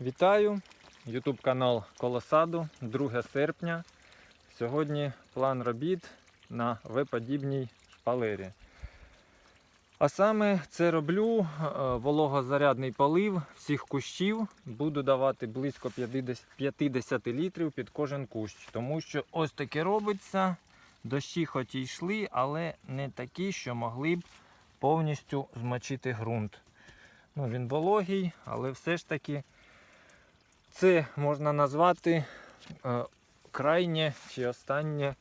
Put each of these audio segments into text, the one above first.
Вітаю! YouTube канал Колосаду, 2 серпня. Сьогодні план робіт на виподібній шпалері. А саме це роблю е, вологозарядний полив всіх кущів. Буду давати близько 50 50 літрів під кожен кущ. Тому що ось таке робиться. Дощі хоч і йшли, але не такі, що могли б повністю змочити ґрунт. Ну, він вологий, але все ж таки це можна назвати е, крайнє чи останнє,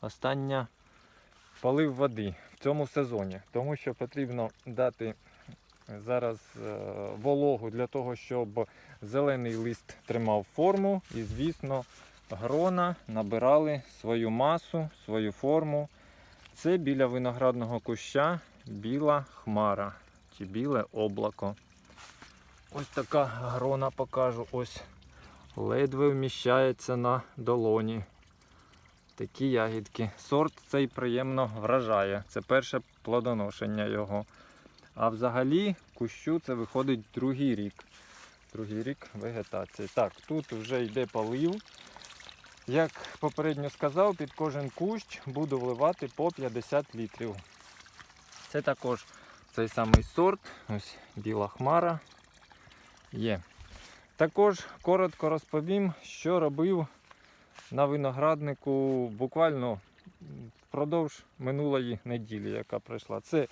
остання полив води в цьому сезоні. Тому що потрібно дати зараз е, вологу для того, щоб зелений лист тримав форму і, звісно, грона набирали свою масу, свою форму. Це біля виноградного куща біла хмара чи біле облако. Ось така грона покажу. Ось ледве вміщається на долоні. Такі ягідки. Сорт цей приємно вражає. Це перше плодоношення його. А взагалі кущу це виходить другий рік. Другий рік вегетації. Так, тут вже йде полив. Як попередньо сказав, під кожен кущ буду вливати по 50 літрів. Це також цей самий сорт. Ось біла хмара є. Також коротко розповім, що робив на винограднику буквально впродовж минулої неділі, яка пройшла. Це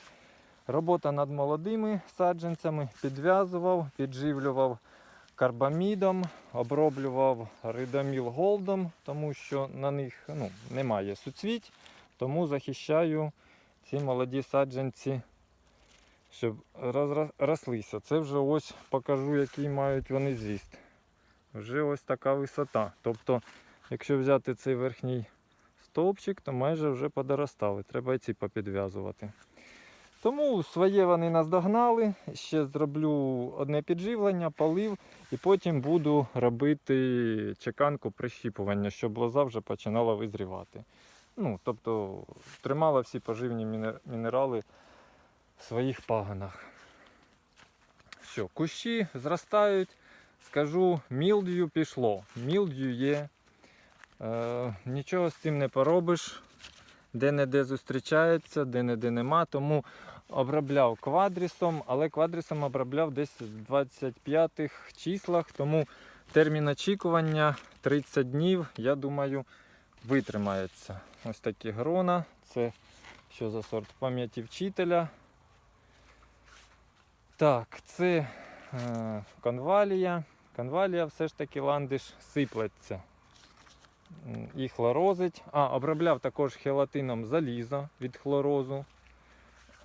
робота над молодими саджанцями, підв'язував, підживлював карбамідом, оброблював ридоміл голдом, тому що на них ну, немає суцвіть, тому захищаю ці молоді саджанці щоб розра- рослися. Це вже ось покажу, який мають вони зріст. Вже ось така висота. Тобто, якщо взяти цей верхній стовпчик, то майже вже подоростали. Треба і ці попідв'язувати. Тому своє вони наздогнали. Ще зроблю одне підживлення, полив, і потім буду робити чеканку прищіпування, щоб лоза вже починала визрівати. Ну, тобто тримала всі поживні мінерали своїх пагонах. Що, кущі зростають, скажу, мілдю пішло. Мілдю є. Е, нічого з цим не поробиш. Де-не-де зустрічається, де-не-де нема. Тому обробляв квадрісом, але квадрісом обробляв десь в 25-х числах. Тому термін очікування 30 днів, я думаю, витримається. Ось такі грона. Це що за сорт пам'яті вчителя. Так, це е, конвалія. Конвалія все ж таки ландиш сиплеться. І хлорозить. А, обробляв також хелатином залізо від хлорозу.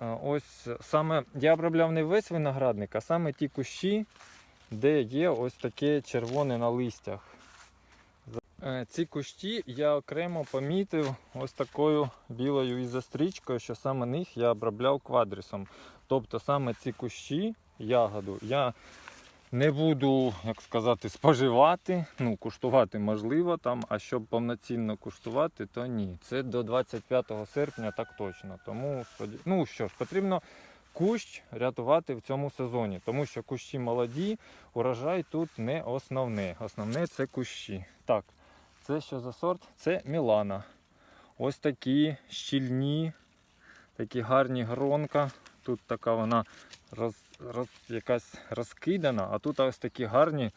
Е, Ось саме я обробляв не весь виноградник, а саме ті кущі, де є ось таке червоне на листях. Е, Ці кущі я окремо помітив ось такою білою ізострічкою, що саме них я обробляв квадрісом. Тобто саме ці кущі, ягоду, я не буду, як сказати, споживати. Ну, куштувати можливо там, а щоб повноцінно куштувати, то ні. Це до 25 серпня так точно. Тому ну що ж, потрібно кущ рятувати в цьому сезоні, тому що кущі молоді, урожай тут не основне. Основне це кущі. Так, це що за сорт? Це Мілана. Ось такі щільні, такі гарні гронка. Тут така вона роз, роз, якась розкидана, а тут ось такі гарні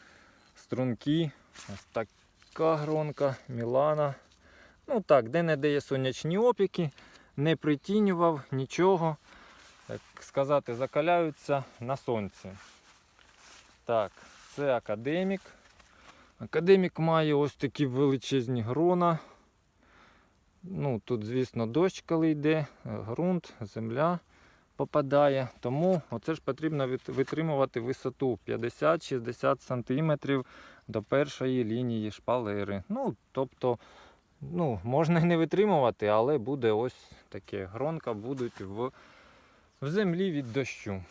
струнки. Ось така гронка, Мілана. Ну так, де-не-де є сонячні опіки, не притінював нічого. Так сказати, закаляються на сонці. Так, це академік. Академік має ось такі величезні грона. Ну, тут, звісно, дощ, коли йде, ґрунт, земля попадає. Тому оце ж потрібно витримувати висоту 50-60 см до першої лінії шпалери. Ну, тобто, ну, можна і не витримувати, але буде ось таке. Гронка будуть в, в землі від дощу.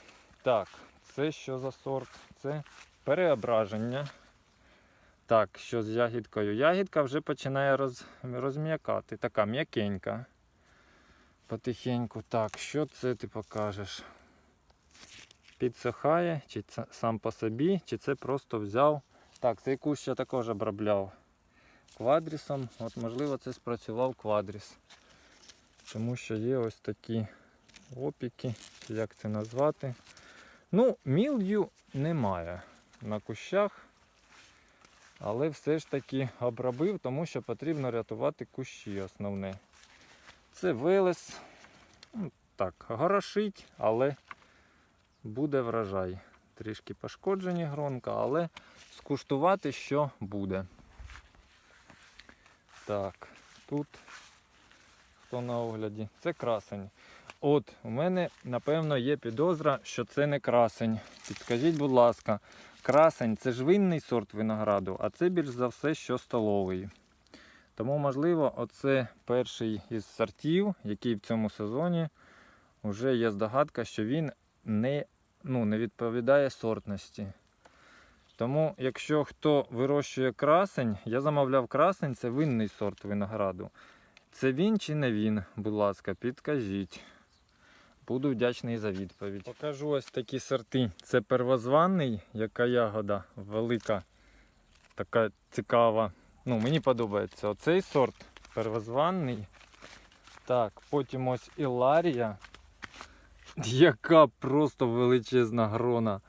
Так, це що за сорт? Це переображення. Так, що з ягідкою? Ягідка вже починає роз, розм'якати. Така м'якенька. Потихеньку. Так, що це ти покажеш? Підсихає, чи це сам по собі, чи це просто взяв Так, цей кущ я також обробляв квадрісом. От можливо це спрацював квадріс. Тому що є ось такі опіки, як це назвати. Ну, мілью немає на кущах, але все ж таки обробив, тому що потрібно рятувати кущі основне. Це велес. Ну, Так, горошить, але буде врожай. Трішки пошкоджені гронка, але скуштувати що буде. Так, тут хто на огляді? Це красень. От, у мене, напевно, є підозра, що це не красень. Підскажіть, будь ласка, красень це ж винний сорт винограду, а це більш за все, що столовий. Тому, можливо, оце перший із сортів, який в цьому сезоні вже є здогадка, що він не, ну, не відповідає сортності. Тому, якщо хто вирощує красень, я замовляв красень, це винний сорт винограду. Це він чи не він, будь ласка, підкажіть. Буду вдячний за відповідь. Покажу ось такі сорти. Це первозванний, яка ягода велика, така цікава. Ну, мені подобається оцей сорт первозванний. Так, потім ось Іларія. Яка просто величезна грона.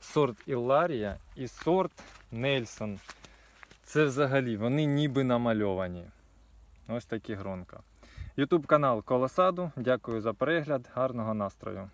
Сорт Іларія і сорт Нельсон. Це взагалі вони ніби намальовані. Ось такі гронка. Ютуб канал Колосаду. Дякую за перегляд. Гарного настрою.